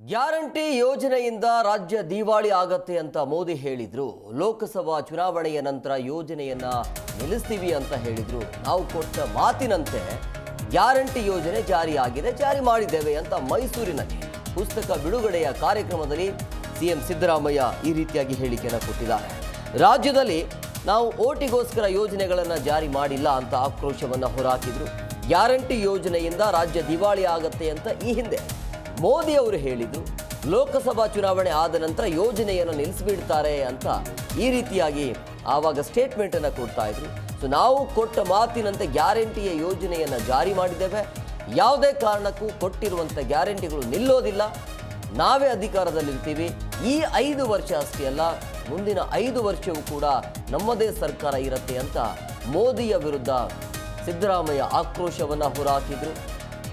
Guarantee ಯೋಜನೆಯಿಂದ ರಾಜ್ಯ ದಿವಾಳಿ ಆಗತ್ತೆ ಅಂತ ಮೋದಿ ಹೇಳಿದ್ರು. ಲೋಕಸಭಾ ಚುನಾವಣೆಯ ನಂತರ ಯೋಜನೆಯನ್ನ ನಿಲ್ಲಿಸ್ತೀವಿ ಅಂತ ಹೇಳಿದ್ರು. ನಾವು ಕೊಟ್ಟ ಮಾತಿನಂತೆ ಗ್ಯಾರಂಟಿ ಯೋಜನೆ ಜಾರಿಯಾಗಿದೆ ಜಾರಿ ಮಾಡಿದ್ದೇವೆ ಅಂತ ಮೈಸೂರಿನಲ್ಲಿ ಪುಸ್ತಕ ಬಿಡುಗಡೆಯ ಕಾರ್ಯಕ್ರಮದಲ್ಲಿ ಸಿಎಂ ಸಿದ್ದರಾಮಯ್ಯ ಈ ರೀತಿಯಾಗಿ ಹೇಳಿಕೆಯನ್ನು ಕೊಟ್ಟಿದ್ದಾರೆ. ರಾಜ್ಯದಲ್ಲಿ ನಾವು ಓಟಿಗೋಸ್ಕರ ಯೋಜನೆಗಳನ್ನು ಜಾರಿ ಮಾಡಿಲ್ಲ ಅಂತ ಆಕ್ರೋಶವನ್ನು ಹೊರಹಾಕಿದ್ರು ಗ್ಯಾರಂಟಿ ಯೋಜನೆಯಿಂದ ರಾಜ್ಯ ದಿವಾಳಿ ಆಗತ್ತೆ ಅಂತ ಈ ಹಿಂದೆ ಮೋದಿ ಅವರು ಹೇಳಿದ್ದು, ಲೋಕಸಭಾ ಚುನಾವಣೆ ಆದ ನಂತರ ಯೋಜನೆಯನ್ನು ನಿಲ್ಲಿಸಿಬಿಡ್ತಾರೆ ಅಂತ ಈ ರೀತಿಯಾಗಿ ಆವಾಗ ಸ್ಟೇಟ್ಮೆಂಟನ್ನು ಕೊಡ್ತಾ ಇದ್ರು. ಸೊ ನಾವು ಕೊಟ್ಟ ಮಾತಿನಂತೆ ಗ್ಯಾರಂಟಿಯ ಯೋಜನೆಯನ್ನು ಜಾರಿ ಮಾಡಿದ್ದೇವೆ. ಯಾವುದೇ ಕಾರಣಕ್ಕೂ ಕೊಟ್ಟಿರುವಂಥ ಗ್ಯಾರಂಟಿಗಳು ನಿಲ್ಲೋದಿಲ್ಲ. ನಾವೇ ಅಧಿಕಾರದಲ್ಲಿರ್ತೀವಿ ಈ ಐದು ವರ್ಷ ಅಷ್ಟೇ ಅಲ್ಲ, ಮುಂದಿನ ಐದು ವರ್ಷವೂ ಕೂಡ ನಮ್ಮದೇ ಸರ್ಕಾರ ಇರುತ್ತೆ ಅಂತ ಮೋದಿಯ ವಿರುದ್ಧ ಸಿದ್ದರಾಮಯ್ಯ ಆಕ್ರೋಶವನ್ನು ಹೊರಹಾಕಿದ್ರು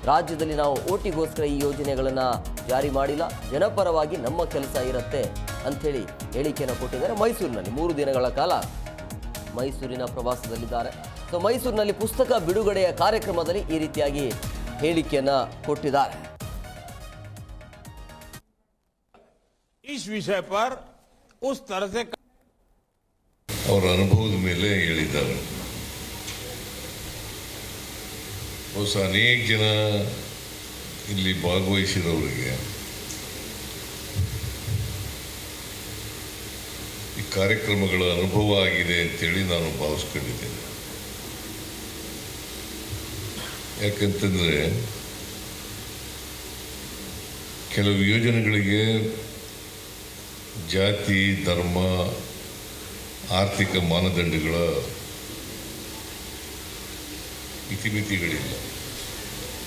ರಾಜ್ಯದಲ್ಲಿ ನಾವು ಓಟಿಗೋಸ್ಕರ ಈ ಯೋಜನೆಗಳನ್ನು ಜಾರಿ ಮಾಡಿಲ್ಲ ಜನಪರವಾಗಿ ನಮ್ಮ ಕೆಲಸ ಇರುತ್ತೆ ಅಂಥೇಳಿ ಹೇಳಿಕೆಯನ್ನು ಕೊಟ್ಟಿದ್ದಾರೆ ಮೈಸೂರಿನಲ್ಲಿ ಮೂರು ದಿನಗಳ ಕಾಲ ಮೈಸೂರಿನ ಪ್ರವಾಸದಲ್ಲಿದ್ದಾರೆ ಸೊ ಮೈಸೂರಿನಲ್ಲಿ ಪುಸ್ತಕ ಬಿಡುಗಡೆಯ ಕಾರ್ಯಕ್ರಮದಲ್ಲಿ ಈ ರೀತಿಯಾಗಿ ಹೇಳಿಕೆಯನ್ನು ಕೊಟ್ಟಿದ್ದಾರೆ इस विषय पर उस तरह से ಅವರ ಅನುಭವದ ಮೇಲೆ ಹೊಸ ಅನೇಕ ಜನ ಇಲ್ಲಿ ಭಾಗವಹಿಸಿದವರಿಗೆ ಈ ಕಾರ್ಯಕ್ರಮಗಳ ಅನುಭವ ಆಗಿದೆ ಅಂತೇಳಿ ನಾನು ಭಾವಿಸ್ಕೊಂಡಿದ್ದೇನೆ. ಯಾಕಂತಂದರೆ ಕೆಲವು ಯೋಜನೆಗಳಿಗೆ ಜಾತಿ, ಧರ್ಮ, ಆರ್ಥಿಕ ಮಾನದಂಡಗಳ ಇತಿಮಿತಿಗಳಿಲ್ಲ.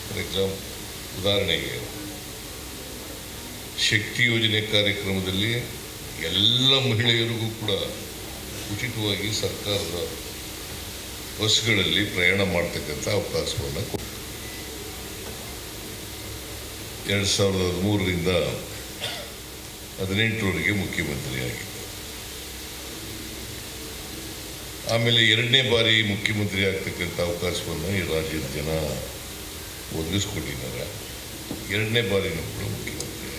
ಫಾರ್ ಎಕ್ಸಾಂಪ್ ಉದಾಹರಣೆಗೆ, ಶಕ್ತಿ ಯೋಜನೆ ಕಾರ್ಯಕ್ರಮದಲ್ಲಿ ಎಲ್ಲ ಮಹಿಳೆಯರಿಗೂ ಕೂಡ ಉಚಿತವಾಗಿ ಸರ್ಕಾರದ ಬಸ್ಗಳಲ್ಲಿ ಪ್ರಯಾಣ ಮಾಡ್ತಕ್ಕಂಥ ಅವಕಾಶವನ್ನು ಕೊಟ್ಟು ಎರಡು ಸಾವಿರದ ಹದಿಮೂರರಿಂದ ಹದಿನೆಂಟರವರೆಗೆ ಮುಖ್ಯಮಂತ್ರಿಯಾಗಿದ್ದರು ಆಮೇಲೆ ಎರಡನೇ ಬಾರಿ ಮುಖ್ಯಮಂತ್ರಿ ಆಗ್ತಕ್ಕಂಥ ಅವಕಾಶವನ್ನು ಈ ರಾಜ್ಯದ ಜನ ಒದಗಿಸ್ಕೊಟ್ಟಿದ್ದಾರೆ. ಎರಡನೇ ಬಾರಿನೂ ಕೂಡ ಮುಖ್ಯಮಂತ್ರಿ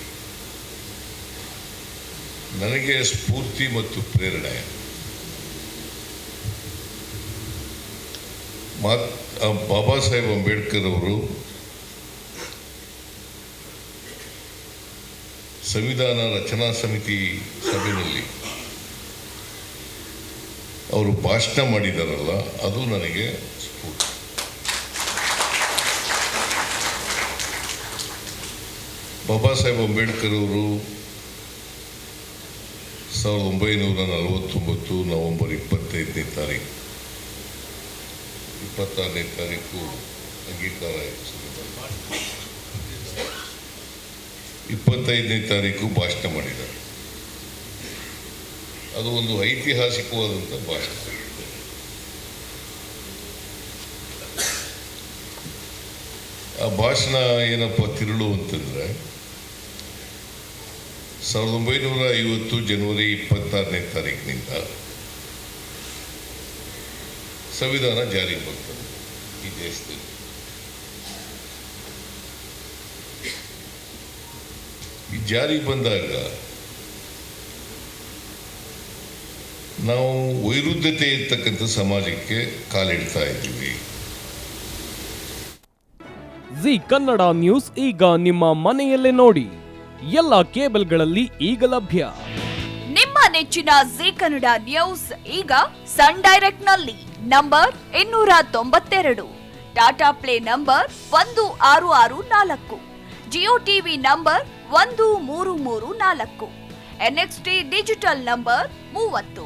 ನನಗೆ ಸ್ಫೂರ್ತಿ ಮತ್ತು ಪ್ರೇರಣೆ. ಮಾತ್ ಬಾಬಾ ಸಾಹೇಬ್ ಅಂಬೇಡ್ಕರ್ ಅವರು ಸಂವಿಧಾನ ರಚನಾ ಸಮಿತಿ ಸಭೆಯಲ್ಲಿ ಅವರು ಭಾಷಣ ಮಾಡಿದಾರಲ್ಲ, ಅದು ನನಗೆ ಸ್ಫೂರ್ತಿ ಬಾಬಾ ಸಾಹೇಬ್ ಅಂಬೇಡ್ಕರ್ ಅವರು ಸಾವಿರದ ಒಂಬೈನೂರ ನಲವತ್ತೊಂಬತ್ತು ನವೆಂಬರ್ ಇಪ್ಪತ್ತೈದನೇ ತಾರೀಕು ಇಪ್ಪತ್ತಾರನೇ ತಾರೀಕು ಅಂಗೀಕಾರ. ಇಪ್ಪತ್ತೈದನೇ ತಾರೀಕು ಭಾಷಣ ಮಾಡಿದ್ದಾರೆ ಅದು ಒಂದು ಐತಿಹಾಸಿಕವಾದಂಥ ಭಾಷಣ ಆ ಭಾಷಣ ಏನಪ್ಪ ತಿರುಳು ಅಂತಂದರೆ, ಸಾವಿರದ ಒಂಬೈನೂರ ಐವತ್ತು ಜನವರಿ ಇಪ್ಪತ್ತಾರನೇ ತಾರೀಕಿನಿಂದ ಸಂವಿಧಾನ ಜಾರಿಗೆ ಬರ್ತದೆ ಈ ದೇಶದಲ್ಲಿ. ಈ ಜಾರಿಗೆ ಬಂದಾಗ ನಾವು ವೈರುಧ್ಯತೆ ಇರ್ತಕ್ಕಂಥ ಸಮಾಜಕ್ಕೆ ಕಾಲಿಡ್ತಾ ಇದ್ದೀವಿ. ಜಿ ಕನ್ನಡ ನ್ಯೂಸ್ ಈಗ ನಿಮ್ಮ ಮನೆಯಲ್ಲೇ ನೋಡಿ. ಎಲ್ಲ ಕೇಬಲ್ಗಳಲ್ಲಿ ಈಗ ಲಭ್ಯ. ನಿಮ್ಮ ನೆಚ್ಚಿನ ಜಿ ಕನ್ನಡ ನ್ಯೂಸ್ ಈಗ ಸನ್ ಡೈರೆಕ್ಟ್ನಲ್ಲಿ ನಂಬರ್ ಇನ್ನೂರ ತೊಂಬತ್ತೆರಡು. ಟಾಟಾ ಪ್ಲೇ ನಂಬರ್ ಒಂದು ಆರು ಆರು ನಾಲ್ಕು. ಜಿಯೋ ಟಿವಿ ನಂಬರ್ ಒಂದು ಮೂರು ಮೂರು ನಾಲ್ಕು. ಎನ್ಎಕ್ಸ್ಟಿ ಡಿಜಿಟಲ್ ನಂಬರ್ ಮೂವತ್ತು.